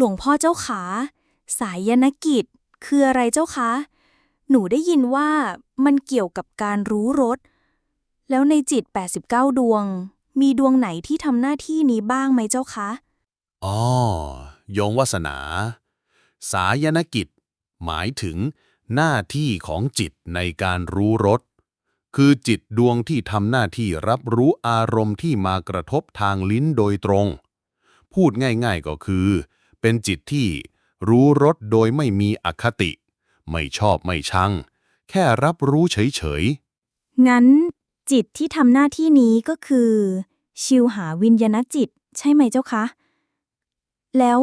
หลวงพ่อเจ้าขา สายยนกิจ คืออะไรเจ้าคะ หนูได้ยินว่ามันเกี่ยวกับการรู้รส แล้วในจิต 89 ดวง มีดวงไหนที่ทำหน้าที่นี้บ้างไหมเจ้าคะ อ๋อ โยงวาสนา สายนกิจ หมายถึงหน้าที่ของจิตในการรู้รส คือจิตดวงที่ทำหน้าที่รับรู้อารมณ์ที่มากระทบทางลิ้นโดยตรง พูดง่ายๆก็คือ เป็นจิตที่รู้รสโดยไม่มีอคติ ไม่ชอบไม่ชัง แค่รับรู้เฉยงั้น จิตที่ทำหน้าที่นี้ก็คือ ชิวหาวิญญาณจิต ใช่ไหมเจ้าคะ แล้ว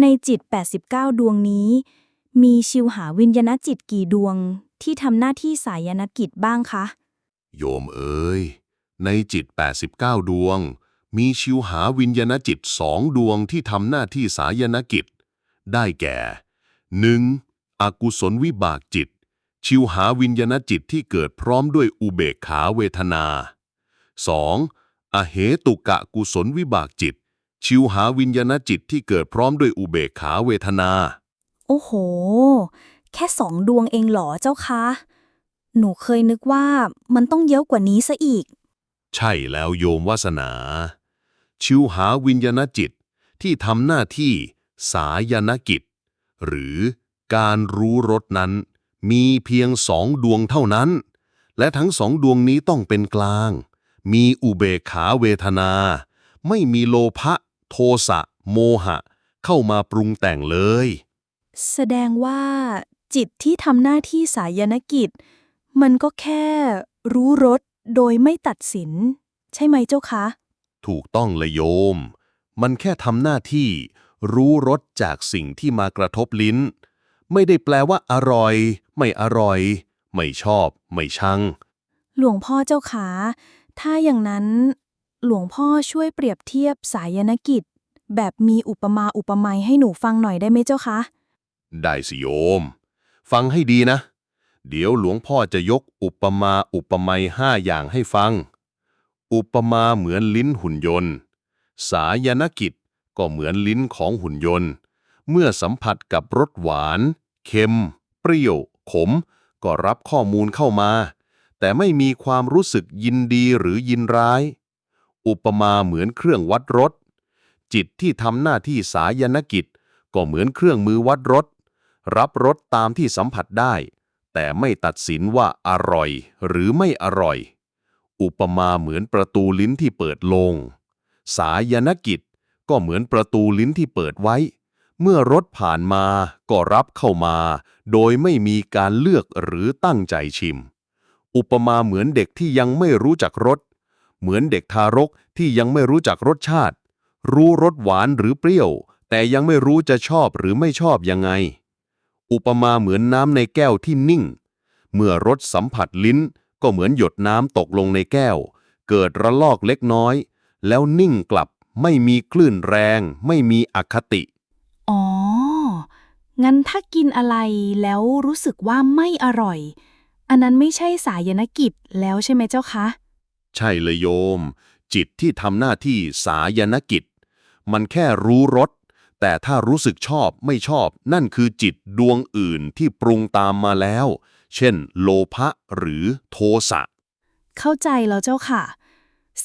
ในจิต 89 ดวงนี้ มีชิวหาวิญญาณจิตกี่ดวงที่ทำหน้าที่สายนกิจบ้างคะๆโยมเอ๋ยในจิต 89 ดวง มีชิวหาวิญญาณจิตสองดวงที่ทำหน้าที่สายนกิจ ได้แก่ 1. อกุศลวิบากจิต ชิวหาวิญญาณจิตที่เกิดพร้อมด้วยอุเบกขาเวทนา 2. อเหตุกะกุศลวิบากจิต ชิวหาวิญญาณจิตที่เกิดพร้อมด้วยอุเบกขาเวทนา โอ้โห แค่สองดวงเองเหรอเจ้าคะ หนูเคยนึกว่ามันต้องเยอะกว่านี้ซะอีก ใช่แล้วโยมวาสนา ชิวหาวิญญาณจิต ที่ทำหน้าที่สายนกิจ หรือการรู้รสนั้น มีเพียงสองดวงเท่านั้น และทั้งสองดวงนี้ต้องเป็นกลาง มีอุเบกขาเวทนา ไม่มีโลภะโทสะ โมหะ เข้ามาปรุงแต่งเลย แสดงว่าจิตที่ทำหน้าที่สายนกิจ มันก็แค่รู้รสโดยไม่ตัดสิน ใช่ไหมเจ้าคะ ถูกต้องเลยโยม มันแค่ทำหน้าที่รู้รสจากสิ่งที่มากระทบลิ้น ไม่ได้แปลว่าอร่อย ไม่อร่อย ไม่ชอบ ไม่ชัง หลวงพ่อเจ้าขา ถ้าอย่างนั้น หลวงพ่อช่วยเปรียบเทียบสายนกิจ แบบมีอุปมาอุปไมยให้หนูฟังหน่อยได้ไหมเจ้าคะ ได้สิโยม ฟังให้ดีนะ เดี๋ยวหลวงพ่อจะยกอุปมาอุปไมยห้าอย่างให้ฟัง อุปมาเหมือนลิ้นหุ่นยนต์ สายนกิจก็เหมือนลิ้นของหุ่นยนต์ เมื่อสัมผัสกับรสหวาน เค็ม เปรี้ยว ขม ก็รับข้อมูลเข้ามา แต่ไม่มีความรู้สึกยินดีหรือยินร้าย อุปมาเหมือนเครื่องวัดรส จิตที่ทำหน้าที่สายนกิจ ก็เหมือนเครื่องมือวัดรส รับรสตามที่สัมผัสได้ แต่ไม่ตัดสินว่าอร่อยหรือไม่อร่อย อุปมาเหมือนประตูลิ้นที่เปิดลง สายนกิจก็เหมือนประตูลิ้นที่เปิดไว้ เมื่อรถผ่านมาก็รับเข้ามา โดยไม่มีการเลือกหรือตั้งใจชิม อุปมาเหมือนเด็กที่ยังไม่รู้จักรส เหมือนเด็กทารกที่ยังไม่รู้จักรสชาติ รู้รสหวานหรือเปรี้ยว แต่ยังไม่รู้จะชอบหรือไม่ชอบยังไง อุปมาเหมือนน้ำในแก้วที่นิ่ง เมื่อรสสัมผัสลิ้น ก็เหมือนหยดน้ำตกลงในแก้ว เกิดระลอกเล็กน้อย แล้วนิ่งกลับไม่มีคลื่นแรง ไม่มีอคติ อ๋อ งั้นถ้ากินอะไรแล้วรู้สึกว่าไม่อร่อย อันนั้นไม่ใช่สายนกิจแล้วใช่ไหมเจ้าคะ ใช่เลยโยม จิตที่ทำหน้าที่สายนกิจ มันแค่รู้รสแต่ถ้ารู้สึกชอบไม่ชอบ นั่นคือจิตดวงอื่นที่ปรุงตามมาแล้ว เช่น โลภะหรือโทสะ เข้าใจแล้วเจ้าค่ะ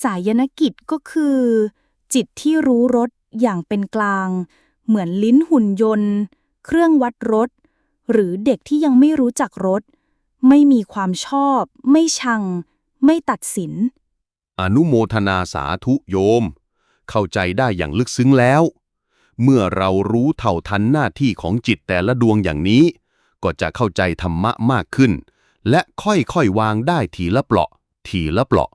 สายนกิจก็คือ จิตที่รู้รสอย่างเป็นกลาง เหมือนลิ้นหุ่นยนต์ เครื่องวัดรสหรือเด็กที่ยังไม่รู้จักรสไม่มีความชอบ ไม่ชัง ไม่ตัดสิน อนุโมทนาสาธุโยม เข้าใจได้อย่างลึกซึ้งแล้ว เมื่อเรารู้เท่าทันหน้าที่ของจิตแต่ละดวงอย่างนี้ ก็จะเข้าใจธรรมะมากขึ้น และค่อยๆวางได้ทีละเปลาะ ทีละเปลาะ